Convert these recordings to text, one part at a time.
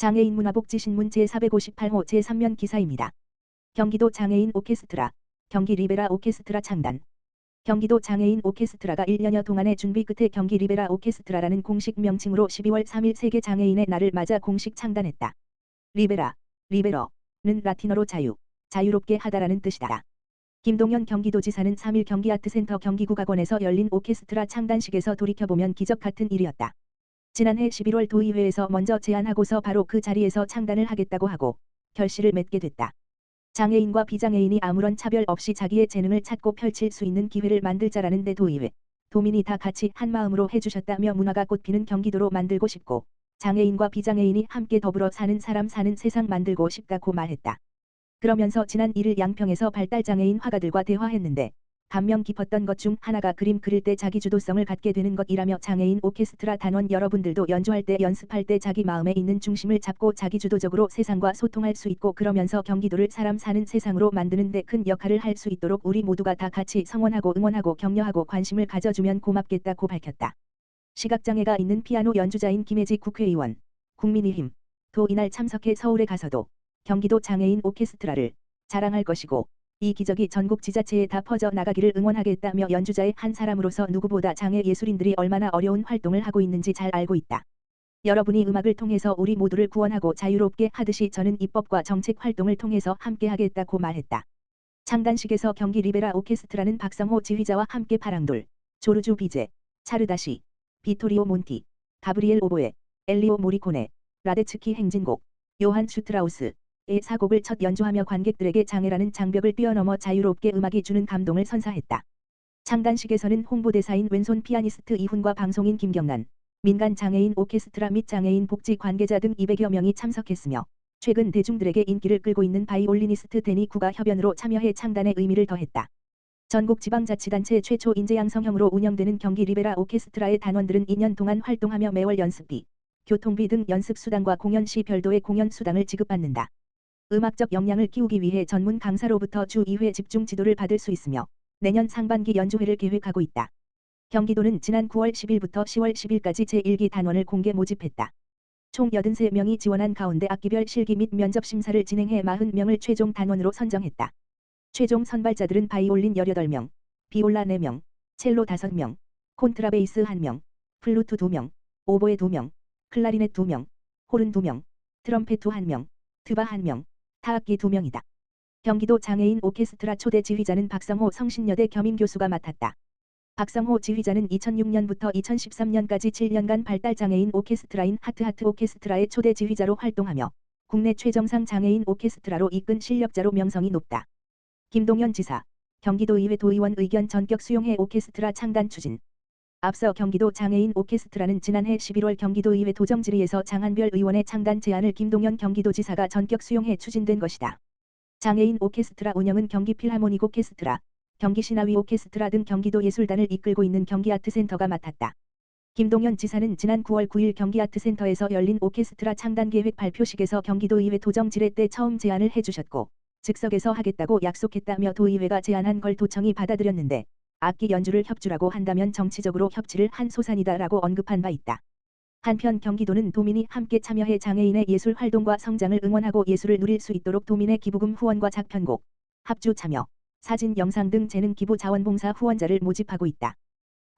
장애인 문화복지신문 제458호 제3면 기사입니다. 경기도 장애인 오케스트라, 경기 리베라 오케스트라 창단. 경기도 장애인 오케스트라가 1년여 동안의 준비 끝에 경기 리베라 오케스트라라는 공식 명칭으로 12월 3일 세계 장애인의 날을 맞아 공식 창단했다. 리베라, 리베러는 라틴어로 자유, 자유롭게 하다라는 뜻이다. 김동연 경기도지사는 3일 경기아트센터 경기국악원에서 열린 오케스트라 창단식에서 돌이켜보면 기적 같은 일이었다. 지난해 11월 도의회에서 먼저 제안하고서 바로 그 자리에서 창단을 하겠다고 하고 결실을 맺게 됐다. 장애인과 비장애인이 아무런 차별 없이 자기의 재능을 찾고 펼칠 수 있는 기회를 만들자라는 데 도의회, 도민이 다 같이 한 마음으로 해주셨다며 문화가 꽃피는 경기도로 만들고 싶고 장애인과 비장애인이 함께 더불어 사는 사람 사는 세상 만들고 싶다고 말했다. 그러면서 지난 1일 양평에서 발달장애인 화가들과 대화했는데 감명 깊었던 것 중 하나가 그림 그릴 때 자기 주도성을 갖게 되는 것이라며 장애인 오케스트라 단원 여러분들도 연주할 때 연습할 때 자기 마음에 있는 중심을 잡고 자기 주도적으로 세상과 소통할 수 있고 그러면서 경기도를 사람 사는 세상으로 만드는 데 큰 역할을 할 수 있도록 우리 모두가 다 같이 성원하고 응원하고 격려하고 관심을 가져주면 고맙겠다고 밝혔다. 시각장애가 있는 피아노 연주자인 김혜지 국회의원, 국민의힘, 도 이날 참석해 서울에 가서도 경기도 장애인 오케스트라를 자랑할 것이고 이 기적이 전국 지자체에 다 퍼져 나가기를 응원하겠다며 연주자의 한 사람으로서 누구보다 장애 예술인들이 얼마나 어려운 활동을 하고 있는지 잘 알고 있다. 여러분이 음악을 통해서 우리 모두를 구원하고 자유롭게 하듯이 저는 입법과 정책 활동을 통해서 함께 하겠다고 말했다. 창단식에서 경기 리베라 오케스트라는 박성호 지휘자와 함께 파랑돌, 조르주 비제, 차르다시, 비토리오 몬티, 가브리엘 오보에, 엘리오 모리코네, 라데츠키 행진곡, 요한 슈트라우스, 의 사곡을 첫 연주하며 관객들에게 장애라는 장벽을 뛰어넘어 자유롭게 음악이 주는 감동을 선사했다. 창단식에서는 홍보대사인 왼손 피아니스트 이훈과 방송인 김경란, 민간 장애인 오케스트라 및 장애인 복지 관계자 등 200여 명이 참석했으며 최근 대중들에게 인기를 끌고 있는 바이올리니스트 데니 구가 협연으로 참여해 창단의 의미를 더했다. 전국 지방자치단체 최초 인재 양 성형으로 운영되는 경기 리베라 오케스트라의 단원들은 2년 동안 활동하며 매월 연습비, 교통비 등 연습수당과 공연 시 별도의 공연 수당을 지급받는다. 음악적 역량을 키우기 위해 전문 강사로부터 주 2회 집중 지도를 받을 수 있으며 내년 상반기 연주회를 계획하고 있다. 경기도는 지난 9월 10일부터 10월 10일까지 제1기 단원을 공개 모집했다. 총 83명이 지원한 가운데 악기별 실기 및 면접 심사를 진행해 40명을 최종 단원으로 선정했다. 최종 선발자들은 바이올린 18명, 비올라 4명, 첼로 5명, 콘트라베이스 1명, 플루트 2명, 오보에 2명, 클라리넷 2명, 호른 2명, 트럼펫 1명, 트바 1명, 타악기 2명이다. 경기도 장애인 오케스트라 초대 지휘자는 박성호 성신여대 겸임 교수가 맡았다. 박성호 지휘자는 2006년부터 2013년까지 7년간 발달장애인 오케스트라인 하트하트 오케스트라의 초대 지휘자로 활동하며 국내 최정상 장애인 오케스트라로 이끈 실력자로 명성이 높다. 김동연 지사, 경기도의회 도의원 의견 전격 수용해 오케스트라 창단 추진. 앞서 경기도 장애인 오케스트라는 지난해 11월 경기도의회 도정질의에서 장한별 의원의 창단 제안을 김동연 경기도지사가 전격 수용해 추진된 것이다. 장애인 오케스트라 운영은 경기 필하모닉 오케스트라, 경기 신화위 오케스트라 등 경기도 예술단을 이끌고 있는 경기아트센터가 맡았다. 김동연 지사는 지난 9월 9일 경기아트센터에서 열린 오케스트라 창단 계획 발표식에서 경기도의회 도정질의 때 처음 제안을 해주셨고 즉석에서 하겠다고 약속했다며 도의회가 제안한 걸 도청이 받아들였는데 악기 연주를 협주라고 한다면 정치적으로 협치를 한 소산이다라고 언급한 바 있다. 한편 경기도는 도민이 함께 참여해 장애인의 예술 활동과 성장을 응원하고 예술을 누릴 수 있도록 도민의 기부금 후원과 작편곡, 합주 참여, 사진 영상 등 재능 기부 자원봉사 후원자를 모집하고 있다.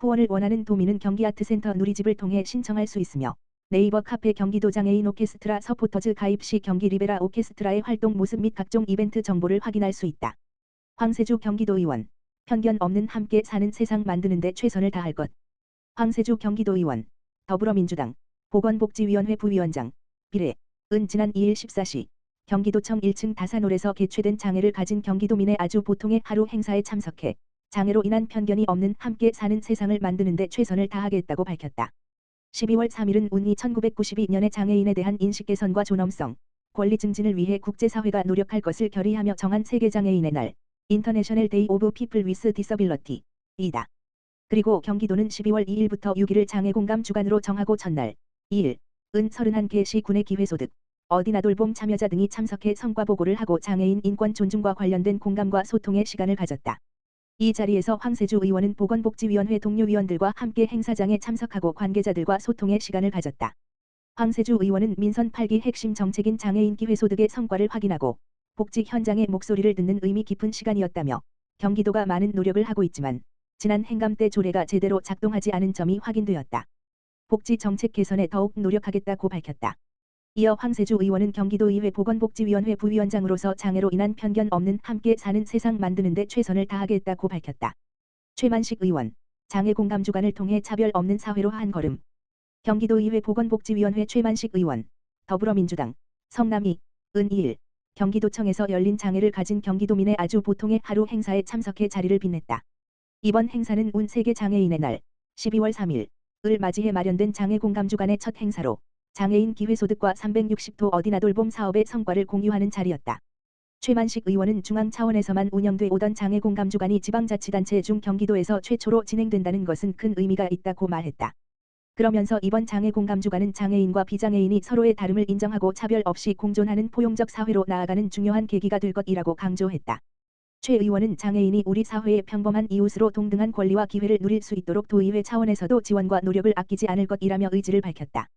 후원을 원하는 도민은 경기아트센터 누리집을 통해 신청할 수 있으며 네이버 카페 경기도 장애인 오케스트라 서포터즈 가입 시 경기 리베라 오케스트라의 활동 모습 및 각종 이벤트 정보를 확인할 수 있다. 황세주 경기도의원 편견 없는 함께 사는 세상 만드는 데 최선을 다할 것. 황세주 경기도의원, 더불어민주당, 보건복지위원회 부위원장, 비례, 은 지난 2일 14시 경기도청 1층 다산홀에서 개최된 장애를 가진 경기도민의 아주 보통의 하루 행사에 참석해 장애로 인한 편견이 없는 함께 사는 세상을 만드는 데 최선을 다하겠다고 밝혔다. 12월 3일은 운이 1992년의 장애인에 대한 인식 개선과 존엄성, 권리 증진을 위해 국제사회가 노력할 것을 결의하며 정한 세계장애인의 날, 인터내셔널 데이 오브 피플 위스 디서빌러티 이다. 그리고 경기도는 12월 2일부터 6일을 장애공감 주간으로 정하고 전날 2일 은 31개 시 군의 기회소득 어디나 돌봄 참여자 등이 참석해 성과 보고를 하고 장애인 인권 존중과 관련된 공감과 소통의 시간을 가졌다. 이 자리에서 황세주 의원은 보건복지위원회 동료 위원들과 함께 행사장에 참석하고 관계자들과 소통의 시간을 가졌다. 황세주 의원은 민선 8기 핵심 정책인 장애인 기회소득의 성과를 확인하고 복지 현장의 목소리를 듣는 의미 깊은 시간이었다며 경기도가 많은 노력을 하고 있지만 지난 행감 때 조례가 제대로 작동하지 않은 점이 확인되었다. 복지 정책 개선에 더욱 노력하겠다고 밝혔다. 이어 황세주 의원은 경기도의회 보건복지위원회 부위원장으로서 장애로 인한 편견 없는 함께 사는 세상 만드는 데 최선을 다하겠다고 밝혔다. 최만식 의원, 장애 공감 주간을 통해 차별 없는 사회로 한 걸음. 경기도의회 보건복지위원회 최만식 의원, 더불어민주당, 성남이, 은이일, 경기도청에서 열린 장애를 가진 경기도민의 아주 보통의 하루 행사에 참석해 자리를 빛냈다. 이번 행사는 운 세계 장애인의 날 12월 3일을 맞이해 마련된 장애 공감 주간의 첫 행사로 장애인 기회소득과 360도 어디나 돌봄 사업의 성과를 공유하는 자리였다. 최만식 의원은 중앙 차원에서만 운영돼 오던 장애 공감 주간이 지방자치단체 중 경기도에서 최초로 진행된다는 것은 큰 의미가 있다고 말했다. 그러면서 이번 장애 공감 주간은 장애인과 비장애인이 서로의 다름을 인정하고 차별 없이 공존하는 포용적 사회로 나아가는 중요한 계기가 될 것이라고 강조했다. 최 의원은 장애인이 우리 사회의 평범한 이웃으로 동등한 권리와 기회를 누릴 수 있도록 도의회 차원에서도 지원과 노력을 아끼지 않을 것이라며 의지를 밝혔다.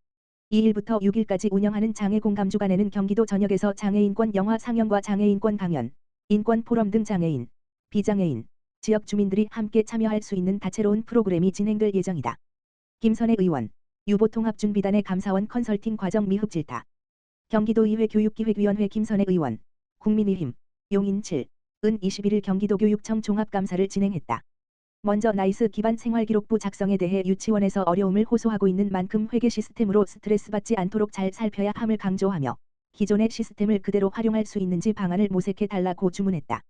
2일부터 6일까지 운영하는 장애 공감 주간에는 경기도 전역에서 장애인권 영화 상영과 장애인권 강연, 인권 포럼 등 장애인, 비장애인, 지역 주민들이 함께 참여할 수 있는 다채로운 프로그램이 진행될 예정이다. 김선혜 의원, 유보통합준비단의 감사원 컨설팅 과정 미흡 질타. 경기도의회 교육기획위원회 김선혜 의원, 국민의힘, 용인 7, 은 21일 경기도 교육청 종합감사를 진행했다. 먼저 나이스 기반 생활기록부 작성에 대해 유치원에서 어려움을 호소하고 있는 만큼 회계 시스템으로 스트레스 받지 않도록 잘 살펴야 함을 강조하며 기존의 시스템을 그대로 활용할 수 있는지 방안을 모색해 달라고 주문했다.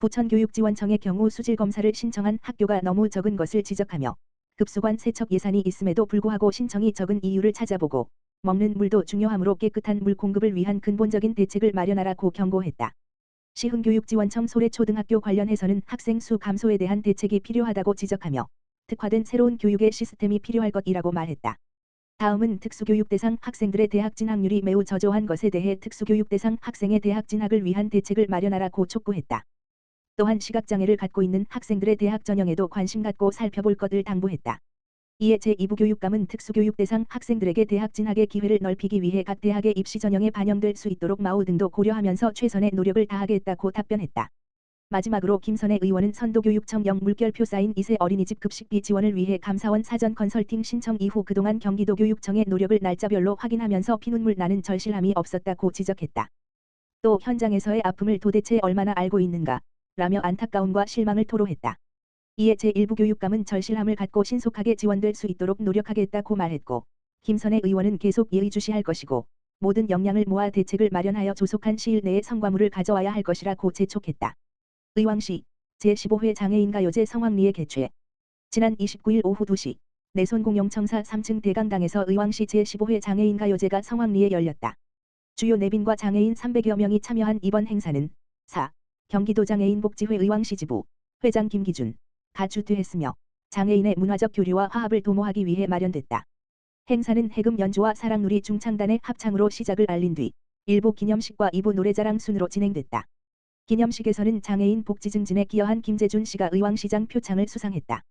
부천교육지원청의 경우 수질 검사를 신청한 학교가 너무 적은 것을 지적하며 급수관 세척 예산이 있음에도 불구하고 신청이 적은 이유를 찾아보고 먹는 물도 중요하므로 깨끗한 물 공급을 위한 근본적인 대책을 마련하라고 경고했다. 시흥교육지원청 소래초등학교 관련해서는 학생 수 감소에 대한 대책이 필요하다고 지적하며 특화된 새로운 교육의 시스템이 필요할 것이라고 말했다. 다음은 특수교육 대상 학생들의 대학 진학률이 매우 저조한 것에 대해 특수교육 대상 학생의 대학 진학을 위한 대책을 마련하라고 촉구했다. 또한 시각장애를 갖고 있는 학생들의 대학 전형에도 관심 갖고 살펴볼 것을 당부했다. 이에 제2부 교육감은 특수교육 대상 학생들에게 대학 진학의 기회를 넓히기 위해 각 대학의 입시 전형에 반영될 수 있도록 마우 등도 고려하면서 최선의 노력을 다하겠다고 답변했다. 마지막으로 김선혜 의원은 선도교육청 영 물결표 쌓인 2세 어린이집 급식비 지원을 위해 감사원 사전 컨설팅 신청 이후 그동안 경기도 교육청의 노력을 날짜별로 확인하면서 피눈물 나는 절실함이 없었다고 지적했다. 또 현장에서의 아픔을 도대체 얼마나 알고 있는가 라며 안타까움과 실망을 토로했다. 이에 제1부 교육감은 절실함을 갖고 신속하게 지원될 수 있도록 노력하겠다고 말했고 김선혜 의원은 계속 예의주시할 것이고 모든 역량을 모아 대책을 마련하여 조속한 시일 내에 성과물을 가져와야 할 것이라고 재촉했다. 의왕시 제15회 장애인가요제 성황리에 개최 지난 29일 오후 2시 내손공영청사 3층 대강당에서 의왕시 제15회 장애인가요제가 성황리에 열렸다. 주요 내빈과 장애인 300여 명이 참여한 이번 행사는 4. 경기도 장애인복지회 의왕시 지부 회장 김기준 가주퇴했으며 장애인의 문화적 교류와 화합을 도모하기 위해 마련됐다. 행사는 해금 연주와 사랑놀이 중창단의 합창으로 시작을 알린 뒤 일부 기념식과 2부 노래자랑 순으로 진행됐다. 기념식에서는 장애인 복지 증진에 기여한 김재준 씨가 의왕시장 표창을 수상했다.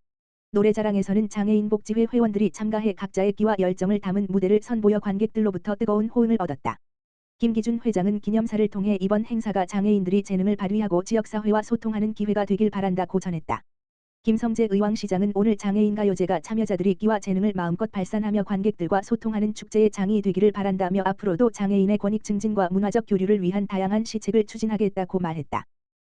노래자랑에서는 장애인 복지회 회원들이 참가해 각자의 끼와 열정을 담은 무대를 선보여 관객들로부터 뜨거운 호응을 얻었다. 김기준 회장은 기념사를 통해 이번 행사가 장애인들이 재능을 발휘하고 지역사회와 소통하는 기회가 되길 바란다고 전했다. 김성재 의왕시장은 오늘 장애인가요제가 참여자들이 끼와 재능을 마음껏 발산하며 관객들과 소통하는 축제의 장이 되기를 바란다며 앞으로도 장애인의 권익 증진과 문화적 교류를 위한 다양한 시책을 추진하겠다고 말했다.